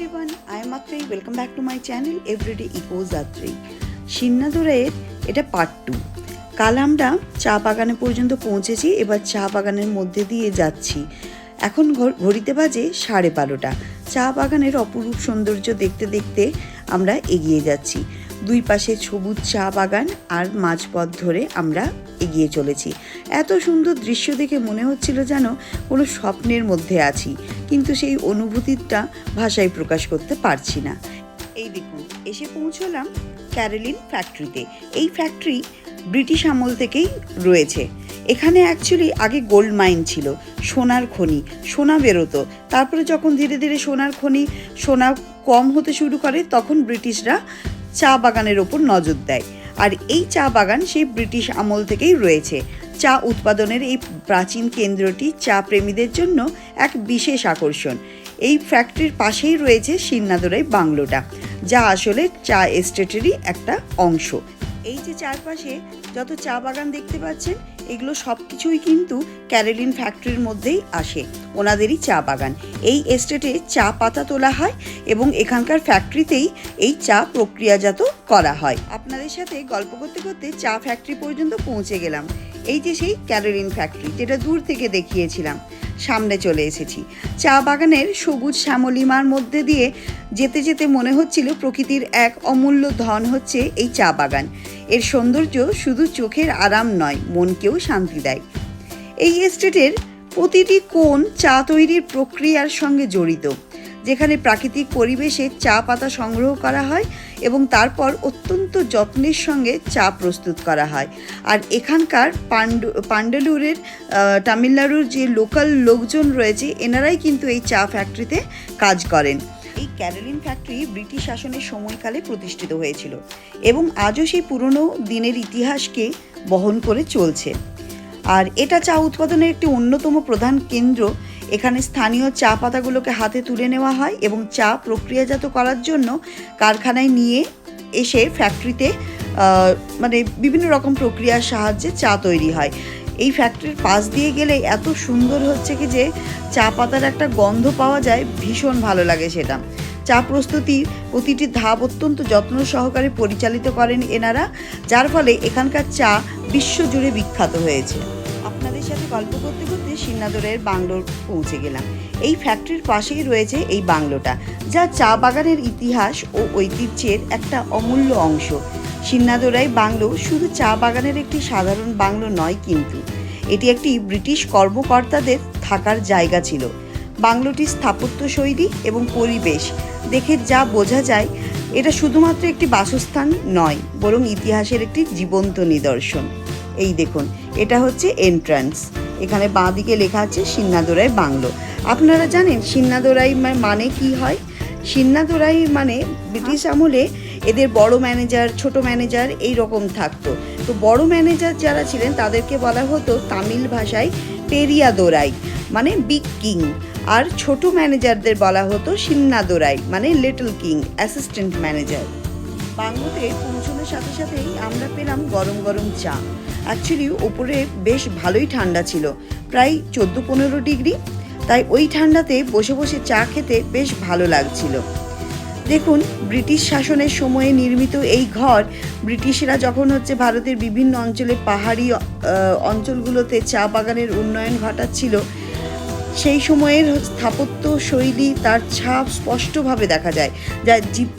যাত্রী welcome back to my channel everyday eco যাত্রী সিন্নাদুরের এটা পার্ট টু কাল আমরা চা বাগানে পর্যন্ত পৌঁছেছি, এবার চা বাগানের মধ্যে দিয়ে যাচ্ছি। এখন ঘড়িতে বাজে সাড়ে বারোটা। চা বাগানের অপরূপ সৌন্দর্য দেখতে দেখতে আমরা এগিয়ে যাচ্ছি। দুই পাশে সবুজ চা বাগান আর মাঝপথ ধরে আমরা এগিয়ে চলেছি। এত সুন্দর দৃশ্য দেখে মনে হচ্ছিল যেন কোনো স্বপ্নের মধ্যে আছি, কিন্তু সেই অনুভূতিটা ভাষায় প্রকাশ করতে পারছি না। এই দেখুন, এসে পৌঁছলাম ক্যারোলিন ফ্যাক্টরিতে। এই ফ্যাক্টরি ব্রিটিশ আমল থেকেই রয়েছে। এখানে অ্যাকচুয়ালি আগে গোল্ড মাইন ছিল, সোনার খনি, সোনা বেরোতো। তারপরে যখন ধীরে ধীরে সোনার খনি, সোনা কম হতে শুরু করে, তখন ব্রিটিশরা চা বাগানের ওপর নজর দেয়। আর এই চা বাগান সেই ব্রিটিশ আমল থেকেই রয়েছে। চা উৎপাদনের এই প্রাচীন কেন্দ্রটি চা প্রেমীদের জন্য এক বিশেষ আকর্ষণ। এই ফ্যাক্টরির পাশেই রয়েছে সিন্নাদোরাই বাংলোটা, যা আসলে চা এস্টেটেরই একটা অংশ। এই যে চারপাশে যত চা বাগান দেখতে পাচ্ছেন এগুলো সব কিছুই কিন্তু ক্যারেলিন ফ্যাক্টরির মধ্যেই আসে, ওনাদেরই চা বাগান। এই এস্টেটে চা পাতা তোলা হয় এবং এখানকার ফ্যাক্টরিতেই এই চা প্রক্রিয়াজাত করা হয়। আপনাদের সাথে গল্প করতে করতে চা ফ্যাক্টরি পর্যন্ত পৌঁছে গেলাম। এই যে সেই ক্যারোলিন ফ্যাক্টরি, যেটা দূর থেকে দেখিয়েছিলাম, সামনে চলে এসেছি। চা বাগানের সবুজ শ্যামলিমার মধ্যে দিয়ে যেতে যেতে মনে হচ্ছিল প্রকৃতির এক অমূল্য ধন হচ্ছে এই চা বাগান। এর সৌন্দর্য শুধু চোখের আরাম নয় মনকেও শান্তি দেয়। এই এস্টেটের প্রতিটি কোণ চা তৈরির প্রক্রিয়ার সঙ্গে জড়িত যেখানে প্রাকৃতিক পরিবেশে চা পাতা সংগ্রহ করা হয় এবং তারপর অত্যন্ত যত্নের সঙ্গে চা প্রস্তুত করা হয়। আর এখানকার পান্ডু পান্ডালুরের আহ, তামিলনাড়ুর যে লোকাল লোকজন রয়েছে এনারাই কিন্তু এই চা ফ্যাক্টরিতে কাজ করেন। এই ক্যারোলিন ফ্যাক্টরি ব্রিটিশ শাসনের সময়কালে প্রতিষ্ঠিত হয়েছিল এবং আজও সেই পুরনো দিনের ইতিহাসকে বহন করে চলছে। আর এটা চা উৎপাদনের একটি অন্যতম প্রধান কেন্দ্র। এখানে স্থানীয় চা পাতাগুলোকে হাতে তুলে নেওয়া হয় এবং চা প্রক্রিয়াজাত করার জন্য কারখানায় নিয়ে এসে ফ্যাক্টরিতে মানে বিভিন্ন রকম প্রক্রিয়ার সাহায্যে চা তৈরি হয়। এই ফ্যাক্টরির পাশ দিয়ে গেলে এত সুন্দর হচ্ছে কি যে চা পাতার একটা গন্ধ পাওয়া যায়, ভীষণ ভালো লাগে সেটা। চা প্রস্তুতির প্রতিটি ধাপ অত্যন্ত যত্ন সহকারে পরিচালিত করেন এনারা, যার ফলে এখানকার চা বিশ্বজুড়ে বিখ্যাত হয়েছে। আপনাদের সাথে গল্প করতে করতে সিন্নাদরের বাংলোর পৌঁছে গেলাম। এই ফ্যাক্টরির পাশেই রয়েছে এই বাংলোটা, যা চা বাগানের ইতিহাস ও ঐতিহ্যের একটা অমূল্য অংশ। সিন্নাদোরাই বাংলো শুধু চা বাগানের একটি সাধারণ বাংলো নয় কিন্তু। এটি একটি ব্রিটিশ কর্মকর্তাদের থাকার জায়গা ছিল। বাংলোটির স্থাপত্য শৈলী এবং পরিবেশ। দেখে যা বোঝা যায়, এটা শুধুমাত্র একটি বাসস্থান নয়, বরং ইতিহাসের একটি জীবন্ত নিদর্শন। এই দেখুন, এটা হচ্ছে এন্ট্রান্স এখানে বাঁ দিকে লেখা আছে সিন্নাদোরাই বাংলো। আপনারা জানেন, সিন্নাদোরাই মানে কি হয়? সিন্নাদোরাই মানে ব্রিটিশ আমলে এদের বড় ম্যানেজার ছোট ম্যানেজার এই রকম থাকতো। তো বড় ম্যানেজার যারা ছিলেন, তাদেরকে বলা হতো তামিল ভাষায় পেরিয়াদোরাই মানে বিগ কিং আর ছোট ম্যানেজারদের বলা হতো সিন্নাদোরাই মানে লিটল কিং অ্যাসিস্ট্যান্ট ম্যানেজার বাংলোতে পৌঁছানোর সাথে সাথেই আমরা পেলাম গরম গরম চা। অ্যাকচুয়ালি ওপরে বেশ ভালোই ঠান্ডা ছিল, প্রায় চোদ্দ পনেরো ডিগ্রি। তাই ওই ঠান্ডাতে বসে বসে চা খেতে বেশ ভালো লাগছিল। দেখুন, ব্রিটিশ শাসনের সময়ে নির্মিত এই ঘর, ব্রিটিশরা যখন হচ্ছে ভারতের বিভিন্ন অঞ্চলে পাহাড়ি অঞ্চলগুলোতে চা বাগানের উন্নয়ন ঘটাচ্ছিল, সেই সময়ের স্থাপত্য শৈলী তার ছাপ স্পষ্টভাবে দেখা যায়, যা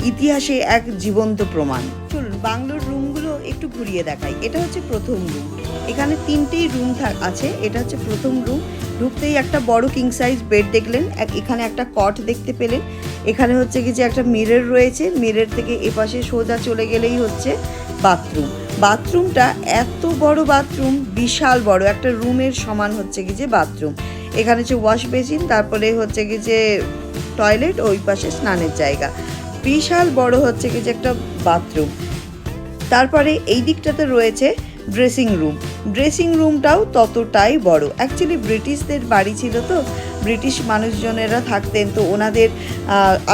ইতিহাসে এক জীবন্ত প্রমাণ। চলুন, বাংলোর রুমগুলো একটু ঘুরিয়ে দেখাই। এটা হচ্ছে প্রথম রুম। এখানে তিনটেই রুম আছে। এটা হচ্ছে প্রথম রুম। ঢুকতেই একটা বড় কিং সাইজ বেড দেখলেন। এখানে একটা কট দেখতে পেলেন। এখানে হচ্ছে কি যে একটা মিরর রয়েছে, মিরর থেকে এপাশে সোজা চলে গেলেই হচ্ছে বাথরুম। বাথরুমটা এত বড় বাথরুম, বিশাল বড়, একটা রুমের সমান হচ্ছে কি যে বাথরুম। এখানে হচ্ছে ওয়াশ বেসিন, তারপরে হচ্ছে কি যে টয়লেট, ওই পাশে স্নানের জায়গা। বিশাল বড় হচ্ছে কি যে একটা বাথরুম। তারপরে এই দিকটাতে রয়েছে ড্রেসিং রুম। ড্রেসিং রুমটাও ততটাই বড়। অ্যাকচুয়ালি ব্রিটিশদের বাড়ি ছিল তো ব্রিটিশ মানুষজনেরা থাকতেন, তো ওনাদের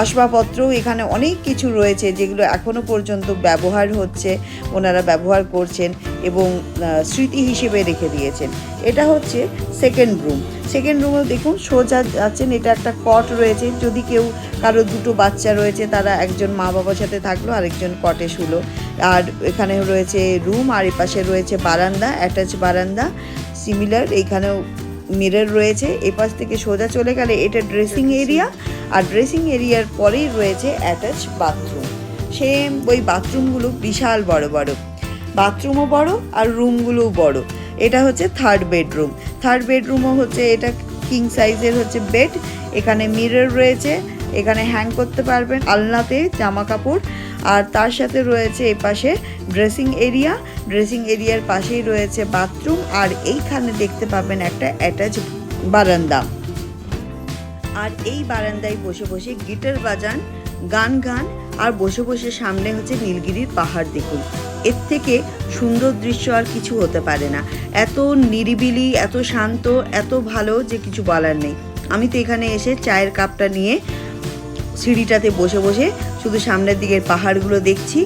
আসবাবপত্রও এখানে অনেক কিছু রয়েছে যেগুলো এখনও পর্যন্ত ব্যবহার হচ্ছে, ওনারা ব্যবহার করছেন এবং স্মৃতি হিসেবে রেখে দিয়েছেন। এটা হচ্ছে সেকেন্ড রুম সেকেন্ড রুমেও দেখুন সোজা যাচ্ছেন, এটা একটা কট রয়েছে। যদি কেউ কারও দুটো বাচ্চা রয়েছে, তারা একজন মা বাবার সাথে থাকল, আরেকজন কটে শুলো। আর এখানে রয়েছে রুম আর এপাশে রয়েছে বারান্দা অ্যাটাচ বারান্দা। সিমিলার এইখানেও মিরর রয়েছে, এপাশ থেকে সোজা চলে গেলে এটা ড্রেসিং এরিয়া আর ড্রেসিং এরিয়ার পরেই রয়েছে অ্যাটাচ বাথরুম সেম ওই বাথরুমগুলো বিশাল বড় বড়। বাথরুমও বড় আর রুমগুলোও বড়। এটা হচ্ছে থার্ড বেডরুম থার্ড বেডরুমও হচ্ছে এটা কিং সাইজের হচ্ছে বেড এখানে মিরর রয়েছে। এখানে হ্যাং করতে পারবেন আলনাতে জামা কাপড় আর তার সাথে রয়েছে এপাশে ড্রেসিং এরিয়া ড্রেসিং এরিয়ার পাশেই রয়েছে বাথরুম আর এইখানে দেখতে পাবেন একটা অ্যাটাচ বারান্দা। আর এই বারান্দায় বসে বসে গিটার বাজান, গান গান। আর বসে বসে সামনে হচ্ছে নীলগিরির পাহাড় দেখুন। এর থেকে সুন্দর দৃশ্য আর কিছু হতে পারে না। এত নিরিবিলি, এত শান্ত, এত ভালো যে কিছু বলার নেই। আমি তো এখানে এসে চায়ের কাপটা নিয়ে সিঁড়িটাতে বসে বসে শুধু সামনের দিকের পাহাড়গুলো দেখছি,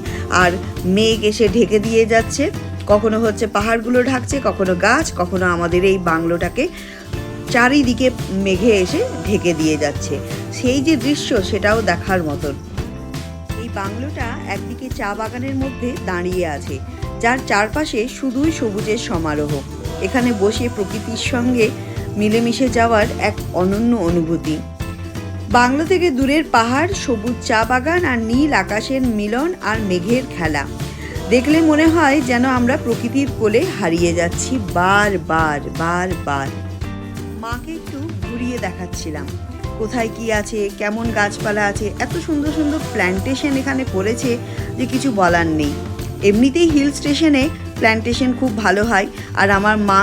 আর মেঘ এসে ঢেকে দিয়ে যাচ্ছে। কখনো হচ্ছে পাহাড়গুলো ঢাকছে, কখনো গাছ, কখনো আমাদের এই বাংলোটাকে। চারিদিকে মেঘে এসে ঢেকে দিয়ে যাচ্ছে। সেই যে দৃশ্য, সেটাও দেখার মতন। এই বাংলোটা একদিকে চা বাগানের মধ্যে দাঁড়িয়ে আছে, যার চারপাশে শুধুই সবুজের সমারোহ। এখানে বসে প্রকৃতির সঙ্গে মিলেমিশে যাওয়ার এক অনন্য অনুভূতি। বাংলো থেকে দূরের পাহাড়, সবুজ চা বাগান আর নীল আকাশের মিলন আর মেঘের খেলা। দেখলে মনে হয় যেন আমরা প্রকৃতির কোলে হারিয়ে যাচ্ছি বার বার বার বার। মাকে একটু ঘুরিয়ে দেখাচ্ছিলাম। কোথায় কি আছে, কেমন গাছপালা আছে, এত সুন্দর সুন্দর প্ল্যান্টেশন এখানে করেছে যে কিছু বলার নেই। এমনিতেই হিল স্টেশনে প্ল্যান্টেশন খুব ভালো হয় আর আমার মা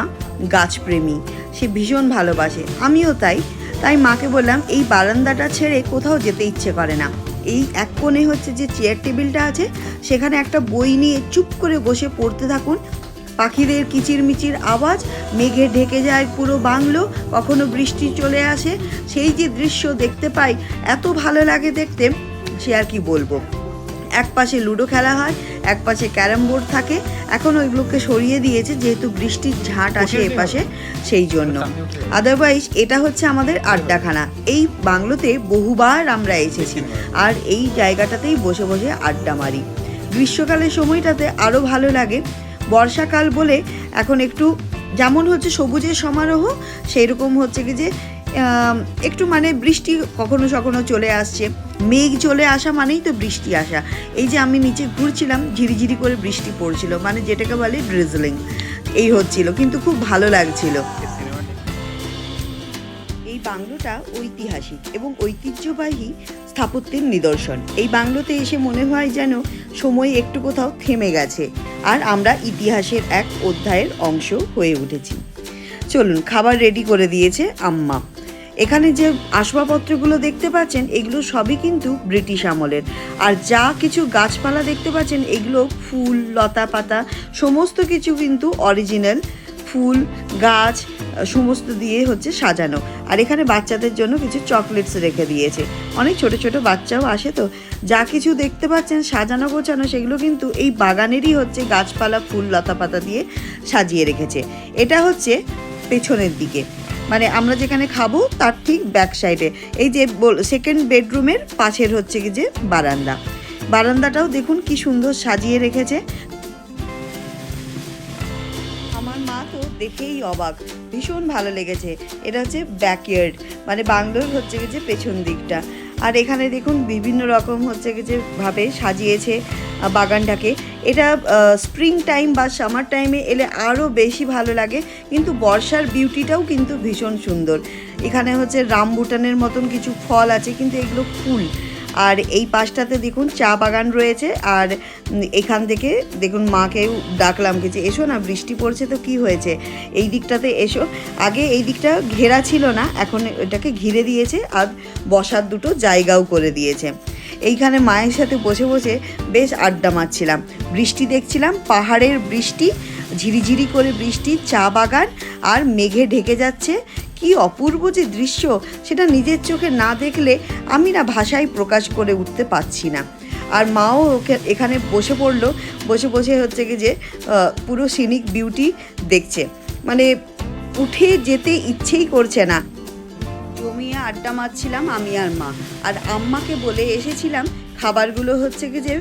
গাছপ্রেমী, সে ভীষণ ভালোবাসে। আমিও তাই তাই মাকে বললাম, এই বারান্দাটা ছেড়ে কোথাও যেতে ইচ্ছে করে না। এই এক কোণে হচ্ছে যে চেয়ার টেবিলটা আছে, সেখানে একটা বই নিয়ে চুপ করে বসে পড়তে থাকুন। পাখিদের কিচিরমিচির আওয়াজ, মেঘে ঢেকে যায় পুরো বাংলো, কখনো বৃষ্টি চলে আসে। সেই যে দৃশ্য দেখতে পাই, এত ভালো লাগে দেখতে, সে আর কি বলব? এক পাশে লুডো খেলা হয় এক পাশে ক্যারাম বোর্ড থাকে। এখন ওইগুলোকে সরিয়ে দিয়েছে যেহেতু বৃষ্টির ঝাঁট আসে এ পাশে সেই জন্য। আদারওয়াইজ এটা হচ্ছে আমাদের আড্ডাখানা। এই বাংলোতে বহুবার আমরা এসেছি আর এই জায়গাটাতেই বসে বসে আড্ডা মারি। গ্রীষ্মকালের সময়টাতে আরও ভালো লাগে। বর্ষাকাল বলে এখন একটু যেমন হচ্ছে সবুজের সমারোহ সেই রকম হচ্ছে কি যে একটু মানে বৃষ্টি কখনো কখনো চলে আসছে। মেঘ চলে আসা মানেই তো বৃষ্টি আসা। এই যে আমি নিচে ঘুরছিলাম, ঝিরিঝিরি করে বৃষ্টি পড়ছিল মানে যেটাকে বলে ড্রিজলিং এই হচ্ছিল, কিন্তু খুব ভালো লাগছিল। এই বাংলোটা ঐতিহাসিক এবং ঐতিহ্যবাহী স্থাপত্যের নিদর্শন। এই বাংলোতে এসে মনে হয় যেন সময় একটু কোথাও থেমে গেছে, আর আমরা ইতিহাসের এক অধ্যায়ের অংশ হয়ে উঠেছি। চলুন, খাবার রেডি করে দিয়েছে আম্মা। এখানে যে আসবাবপত্রগুলো দেখতে পাচ্ছেন, এগুলো সবই কিন্তু ব্রিটিশ আমলের। আর যা কিছু গাছপালা দেখতে পাচ্ছেন, এগুলো ফুল, লতা পাতা, সমস্ত কিছু কিন্তু অরিজিনাল ফুল, গাছ, সমস্ত দিয়ে হচ্ছে সাজানো। আর এখানে বাচ্চাদের জন্য কিছু চকলেটস রেখে দিয়েছে। অনেক ছোট ছোট বাচ্চাও আসে তো। যা কিছু দেখতে পাচ্ছেন, সাজানো গোছানো, সেগুলো কিন্তু এই বাগানেরই হচ্ছে গাছপালা, ফুল, লতা পাতা দিয়ে সাজিয়ে রেখেছে। এটা হচ্ছে পেছনের দিকে। মানে আমরা যেখানে খাব, তার ঠিক ব্যাক সাইডে এই যে সেকেন্ড বেডরুমের পাশের হচ্ছে কি যে বারান্দা। বারান্দাটাও দেখুন কি সুন্দর সাজিয়ে রেখেছে। আমার মা তো দেখেই অবাক, ভীষণ ভালো লেগেছে। এটা হচ্ছে ব্যাকইয়ার্ড মানে বাংলোর হচ্ছে কি যে পেছন দিকটা। আর এখানে দেখুন বিভিন্ন রকম হচ্ছে যে ভাবে সাজিয়েছে বাগানটাকে। এটা স্প্রিং টাইম বা সামার টাইমে এলে আরও বেশি ভালো লাগে, কিন্তু বর্ষার বিউটিটাও কিন্তু ভীষণ সুন্দর। এখানে হচ্ছে রামবুটানের মতন কিছু ফল আছে, কিন্তু এগুলো ফুল। আর এই পাশটাতে দেখুন চা বাগান রয়েছে, আর এখান থেকে দেখুন মাকেও ডাকলাম কি যে, এসো না, বৃষ্টি পড়ছে তো কি হয়েছে? এই দিকটাতে এসো। আগে এই দিকটা ঘেরা ছিল না, এখন এটাকে ঘিরে দিয়েছে আর বসার দুটো জায়গাও করে দিয়েছে। এইখানে মায়ের সাথে বসে বসে বেশ আড্ডা মারছিলাম। বৃষ্টি দেখছিলাম, পাহাড়ের বৃষ্টি, ঝিরিঝিরি করে বৃষ্টি, চা বাগান আর মেঘে ঢেকে যাচ্ছে। কি অপূর্ব যে দৃশ্য, সেটা নিজের চোখে না দেখলে আমি না ভাষায় প্রকাশ করে উঠতে পারছি না। আর মাও ওকে- এখানে বসে পড়ল বসে বসে হচ্ছে কি যে পুরো সিনিক বিউটি দেখছে। মানে উঠে যেতে ইচ্ছেই করছে না। জমিয়ে আড্ডা মারছিলাম আমি আর মা। আর আম্মাকে বলে এসেছিলাম খাবারগুলো হচ্ছে কি যে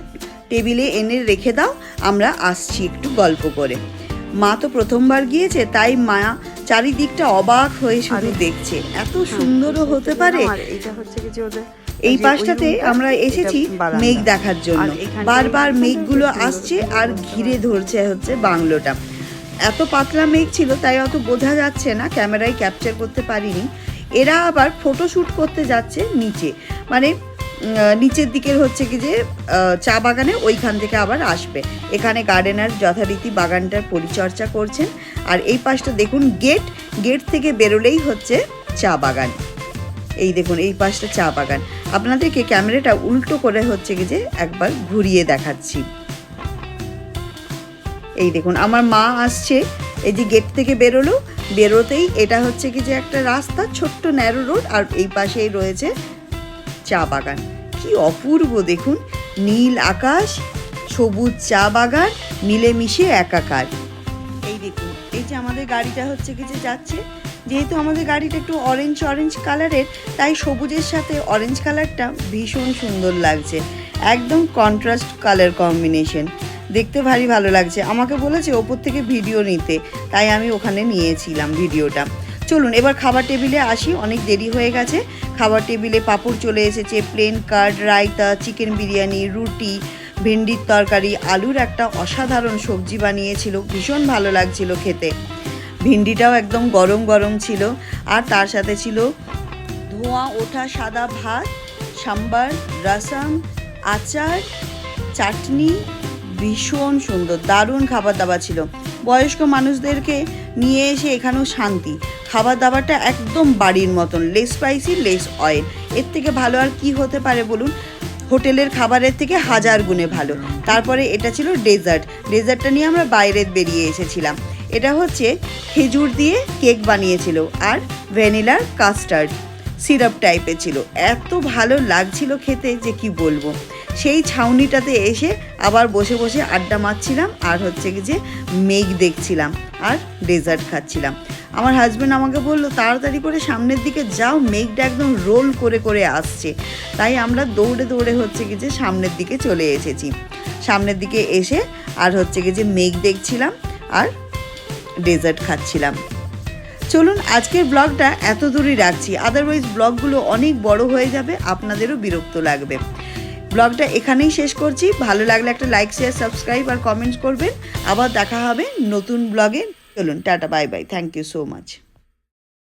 টেবিলে এনে রেখে দাও আমরা আসছি একটু গল্প করে। মা তো প্রথমবার গিয়েছে তাই মা চারিদিকটা অবাক হয়ে শুধু দেখছে। এত সুন্দরও হতে পারে। এটা হচ্ছে কি যে ওদের এই পাশটাতে আমরা এসেছি মেঘ দেখার জন্য। বারবার মেঘগুলো আসছে আর ঘিরে ধরছে হচ্ছে বাংলোটা। এত পাতলা মেঘ ছিল তাই অত বোঝা যাচ্ছে না ক্যামেরায় ক্যাপচার করতে পারিনি। এরা আবার ফটো শুট করতে যাচ্ছে নিচে। মানে নিচের দিকের হচ্ছে কি যে চা বাগানে ওইখান থেকে আবার আসবে। এখানে গার্ডেনার যথারীতি বাগানটার পরিচর্যা করছেন। আর এই পাশটা দেখুন গেট গেট থেকে বেরোলেই হচ্ছে চা বাগান। এই দেখুন, এই পাশটা চা বাগান। আপনাদেরকে ক্যামেরাটা উল্টো করে হচ্ছে কি যে একবার ঘুরিয়ে দেখাচ্ছি। এই দেখুন, আমার মা আসছে, এই যে গেট থেকে বেরোলো, বেরোতেই এটা হচ্ছে কি যে একটা রাস্তা, ছোট্ট ন্যারো রোড আর এই পাশেই রয়েছে চা বাগান। কি অপূর্ব দেখুন, নীল আকাশ, সবুজ চা বাগান, মিলেমিশে একাকার। এই দেখুন, এই যে আমাদের গাড়িটা হচ্ছে কি যে যাচ্ছে যেহেতু আমাদের গাড়িটা একটু অরেঞ্জ অরেঞ্জ কালারের তাই সবুজের সাথে অরেঞ্জ কালারটা ভীষণ সুন্দর লাগছে। একদম কন্ট্রাস্ট কালার কম্বিনেশন দেখতে ভারী ভালো লাগছে। আমাকে বলেছে ওপর থেকে ভিডিও নিতে, তাই আমি ওখানে নিয়েছিলাম ভিডিওটা চলুন, এবার খাবার টেবিলে আসি। অনেক দেরি হয়ে গেছে। খাবার টেবিলে পাঁপড় চলে এসেছে plain curd raita chicken biryani, রুটি, ভেন্ডির তরকারি, আলুর একটা অসাধারণ সবজি বানিয়েছিল। ভীষণ ভালো লাগছিল খেতে। ভিন্ডিটাও একদম গরম গরম ছিল। আর তার সাথে ছিল ধোঁয়া, ওঠা, সাদা ভাত, সাম্বার, রাসাম, আচার, চাটনি, ভীষণ সুন্দর, দারুণ খাবার দাবার ছিল। বয়স্ক মানুষদেরকে নিয়ে এসে এখানেও শান্তি। খাবার দাবারটা একদম বাড়ির মতন লেস স্পাইসি লেস অয়েল এর থেকে ভালো আর কি হতে পারে বলুন? হোটেলের খাবারের থেকে হাজার গুণে ভালো। তারপরে এটা ছিল ডেজার্ট। ডেজার্টটা নিয়ে আমরা বাইরে বেরিয়ে এসেছিলাম। এটা হচ্ছে খেজুর দিয়ে কেক বানিয়েছিল আর ভ্যানিলার কাস্টার্ড সিরাপ টাইপের ছিল। এত ভালো লাগছিল খেতে যে কি বলব। সেই ছাউনিটাতে এসে আবার বসে বসে আড্ডা মারছিলাম আর হচ্ছে কি যে মেঘ দেখছিলাম আর ডেজার্ট খাচ্ছিলাম। আমার হাজব্যান্ড আমাকে বলল, তাড়াতাড়ি করে সামনের দিকে যাও, মেঘটা একদম রোল করে করে আসছে। তাই আমরা দৌড়ে দৌড়ে হচ্ছে কি যে সামনের দিকে চলে এসেছি। সামনের দিকে এসে আর হচ্ছে কি যে মেঘ দেখছিলাম আর ডেজার্ট খাচ্ছিলাম। চলুন, আজকের ব্লগটা এত দূরই রাখছি। আদারওয়াইজ ব্লগগুলো অনেক বড় হয়ে যাবে, আপনাদেরও বিরক্ত লাগবে। ব্লগটা এখানেই শেষ করছি। ভালো লাগলে একটা লাইক শেয়ার সাবস্ক্রাইব আর কমেন্টস করবেন। আবার দেখা হবে নতুন ব্লগে। চলুন, tata bye bye thank you so much